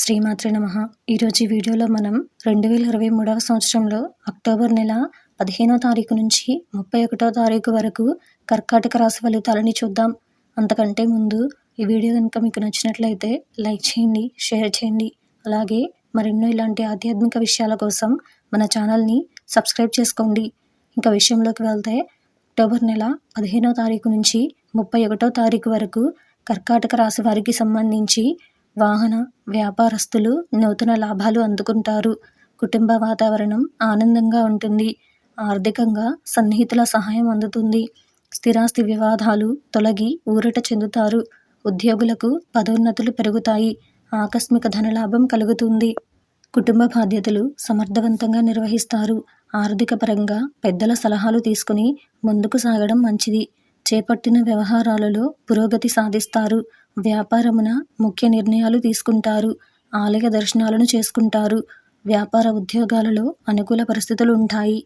శ్రీమాత్రే నమ. ఈరోజు వీడియోలో మనం రెండు వేల ఇరవై మూడవ సంవత్సరంలో అక్టోబర్ నెల పదిహేనో తారీఖు నుంచి ముప్పై ఒకటో తారీఖు వరకు కర్కాటక రాశి ఫలితాలని చూద్దాం. అంతకంటే ముందు ఈ వీడియో కనుక మీకు నచ్చినట్లయితే లైక్ చేయండి షేర్ చేయండి. అలాగే మరెన్నో ఇలాంటి ఆధ్యాత్మిక విషయాల కోసం మన ఛానల్ని సబ్స్క్రైబ్ చేసుకోండి. ఇంకా విషయంలోకి వెళ్తే అక్టోబర్ నెల పదిహేనో తారీఖు నుంచి ముప్పై ఒకటో తారీఖు వరకు కర్కాటక రాశి వారికి సంబంధించి వాహన వ్యాపారస్తులు నూతన లాభాలు అందుకుంటారు. కుటుంబ వాతావరణం ఆనందంగా ఉంటుంది. ఆర్థికంగా సన్నిహితుల సహాయం అందుతుంది. స్థిరాస్తి వివాదాలు తొలగి ఊరట చెందుతారు. ఉద్యోగులకు పదోన్నతులు పెరుగుతాయి. ఆకస్మిక ధనలాభం కలుగుతుంది. కుటుంబ బాధ్యతలు సమర్థవంతంగా నిర్వహిస్తారు. ఆర్థిక పరంగా పెద్దల సలహాలు తీసుకుని ముందుకు సాగడం మంచిది. చేపట్టిన వ్యవహారాలలో పురోగతి సాధిస్తారు. వ్యాపారమున ముఖ్య నిర్ణయాలు తీసుకుంటారు ఆలయ దర్శనాలను చేసుకుంటారు. వ్యాపార ఉద్యోగాలలో అనుకూల పరిస్థితులు ఉంటాయి.